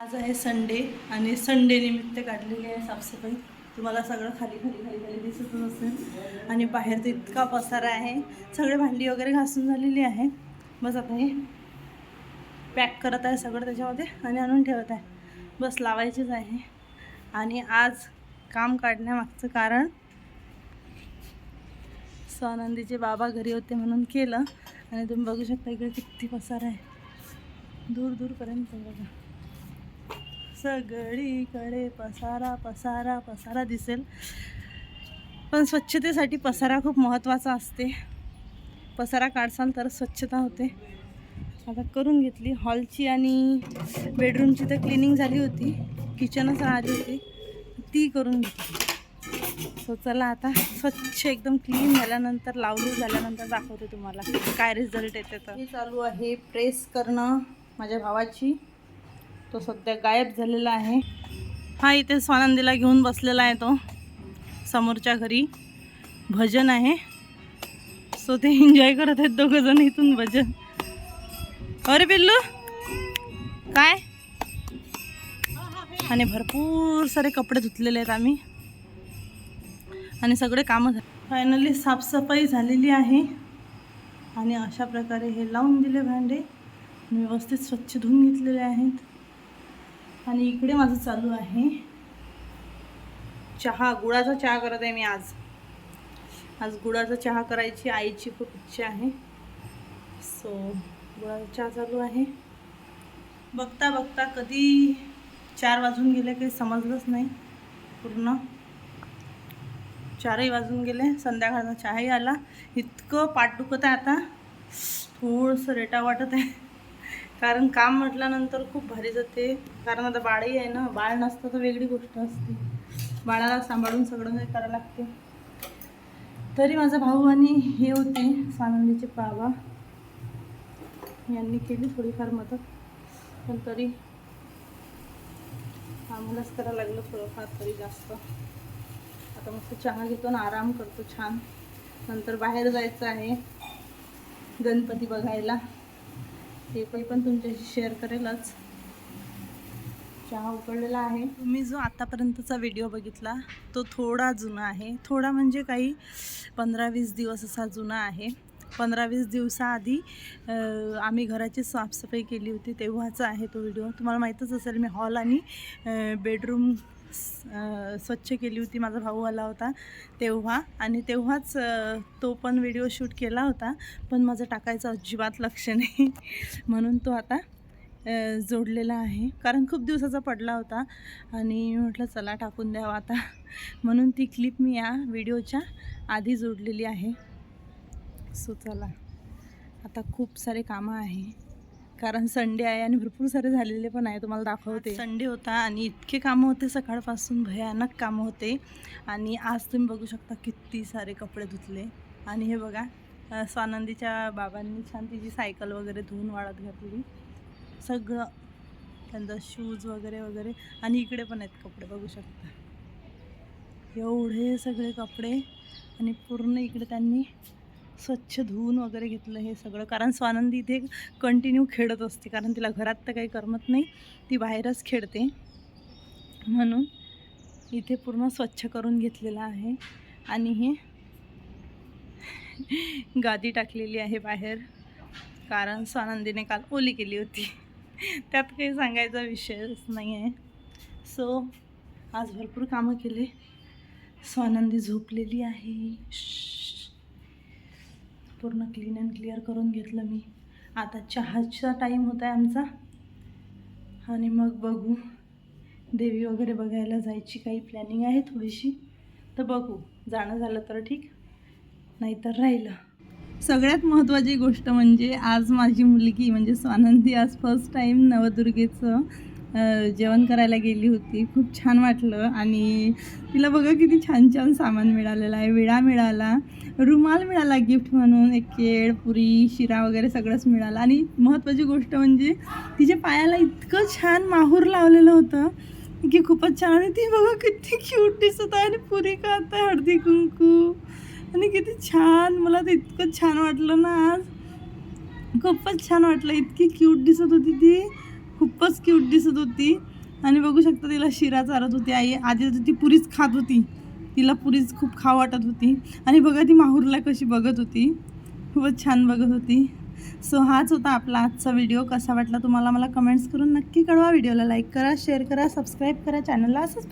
आज आहे संडे आणि संडे निमित्त काढलेली आहे साफसफाई. तुम्हाला सगळं खाली खाली खाली खाली दिसतच असेल. आणि बाहेर तर इतका पसारा आहे. सगळे भांडी वगैरे घासून झालेली आहे बस आता हे पॅक करत आहे सगळं त्याच्यामध्ये आणि आणून ठेवत आहे. बस लावायचीच आहे. आणि आज काम काढण्यामागचं कारण स्वानंदीचे बाबा घरी होते म्हणून केलं. आणि तुम्ही बघू शकता इकडे किती पसारा आहे. दूर दूरपर्यंत बघा. सगळीकडे पसारा पसारा पसारा दिसेल. पण स्वच्छतेसाठी पसारा खूप महत्त्वाचा असते. पसारा काढसाल तर स्वच्छता होते. आता करून घेतली. हॉलची आणि बेडरूमची तर क्लिनिंग झाली होती. किचनच राहिली होती. ती करून घेतली. सो चला आता स्वच्छ एकदम क्लीन झाल्यानंतर लावली झाल्यानंतर दाखवते तुम्हाला. काय रिझल्ट येते तर. चालू आहे प्रेस करणं माझ्या भावाची. तो सध्या गायब झालेला आहे. हा इथे स्वानंदीला घेऊन बसलेला आहे तो. समोरच्या घरी भजन आहे. सो ते एन्जॉय करत आहेत दोघं जण इथून भजन. अरे पिल्लू काय? आणि भरपूर सारे कपडे धुतलेले आहेत आम्ही. आणि सगळे कामं झाले फायनली साफसफाई झालेली आहे. आणि अशा प्रकारे हे लावून दिले भांडे. व्यवस्थित स्वच्छ धुवून घेतलेले आहेत. आणि इकडे माझं चालू आहे. चहा गुळाचा चहा करत आहे मी आज. आज गुळाचा चहा करायची आईची खूप इच्छा आहे. सो गुळाचा चहा चालू आहे. बघता बघता कधी चार वाजून गेले काही समजलंच नाही पूर्ण. चारही वाजून गेले संध्याकाळचा चहाही आला. इतकं पाठ दुखत आहे आता. थोडंसं रेटा वाटत आहे. कारण काम म्हटल्यानंतर खूप भारी जाते. कारण आता बाळही आहे ना बाळ नसतं तर वेगळी गोष्ट असते. बाळाला सांभाळून सगळं हे करावं लागते. तरी माझा भाऊ आणि हे होते सानंदीचे बाबा. यांनी केली थोडीफार मदत. पण तरी आम्हालाच करावं लागलं थोडंफार तरी जास्त. आता मस्त चहा घेतो ना आराम करतो छान. नंतर बाहेर जायचं आहे गणपती बघायला. ते काही पण तुमच्याशी शेअर करेलच. चहा उकळलेला आहे. तुम्ही जो आतापर्यंतचा व्हिडिओ बघितला तो थोडा जुना आहे. थोडा म्हणजे काही पंधरा वीस दिवस असा जुना आहे. पंधरा वीस दिवसाआधी आम्ही घराची साफसफाई केली होती तेव्हाचा आहे तो व्हिडिओ तुम्हाला माहीतच असेल मी हॉल आणि बेडरूम स्वच्छ केली होती माझा भाऊ आला होता तेव्हा. आणि तेव्हाच तो पण व्हिडिओ शूट केला होता पण माझं टाकायचं अजिबात लक्ष नाही. म्हणून तो आता जोडलेला आहे. कारण खूप दिवसाचा पडला होता आणि म्हटलं चला टाकून द्यावा आता. म्हणून ती क्लिप मी या व्हिडिओच्या आधी जोडलेली आहे. सो चला. आता खूप सारे कामं आहे. कारण संडे आहे आणि भरपूर सारे झालेले पण आहे तुम्हाला दाखवते. संडे होता आणि इतके कामं होते सकाळपासून भयानक कामं होते. आणि आज तुम्ही बघू शकता किती सारे कपडे धुतले. आणि हे बघा स्वानंदीच्या बाबांनी छान तिची सायकल वगैरे धुवून वाळत घातली. सगळं त्यांचं शूज वगैरे वगैरे. आणि इकडे पण आहेत कपडे बघू शकता. एवढे सगळे कपडे आणि पूर्ण इकडे त्यांनी स्वच्छ धुवून वगैरे घेतलं हे सगळं. कारण स्वानंदी इथे कंटिन्यू खेळत असते. कारण तिला घरात तर काही करमत नाही. ती बाहेरच खेळते. म्हणून इथे पूर्ण स्वच्छ करून घेतलेलं आहे. आणि हे गादी टाकलेली आहे बाहेर. कारण स्वानंदीने काल ओली केली होती. त्यात काही सांगायचा विषयच नाही आहे सो आज भरपूर कामं केले. स्वानंदी झोपलेली आहे. पूर्ण क्लीन अँड क्लिअर करून घेतलं मी. आता चहाचा टाईम होता आहे आमचा. आणि मग बघू. देवी वगैरे बघायला जायची काही प्लॅनिंग आहे थोडीशी. तर बघू. जाणं झालं तर ठीक. नाहीतर राहिलं. सगळ्यात महत्त्वाची गोष्ट म्हणजे आज माझी मुलगी म्हणजे स्वानंदी आज फर्स्ट टाईम नवदुर्गेचं जेवण करायला गेली होती. खूप छान वाटलं. आणि तिला बघा किती छान छान सामान मिळालेलं आहे. विळा मिळाला. रुमाल मिळाला गिफ्ट म्हणून एक केळ पुरी शिरा वगैरे सगळंच मिळालं. आणि महत्त्वाची गोष्ट म्हणजे तिच्या पायाला इतकं छान माहूर लावलेलं होतं की खूपच छान. आणि ती बघा किती क्यूट दिसत आहे. आणि पुरी खात आहे हळदी कुंकू. आणि किती छान. मला तर इतकं छान वाटलं ना आज. खूपच छान वाटलं. इतकी क्यूट दिसत होती ती. खूपच क्यूट दिसत होती. आणि बघू शकता तिला शिरा चारत होती. आई आधी ती पुरीच खात होती. तिला पुरीच खूप खा वाटत होती. आणि बघा ती माहूरला कशी बघत होती. खूपच छान बघत होती. सो हाच होता आपला आजचा व्हिडिओ कसा वाटला तुम्हाला मला कमेंट्स करून नक्की कळवा. व्हिडिओला लाईक करा शेअर करा सबस्क्राईब करा. चॅनलला असंच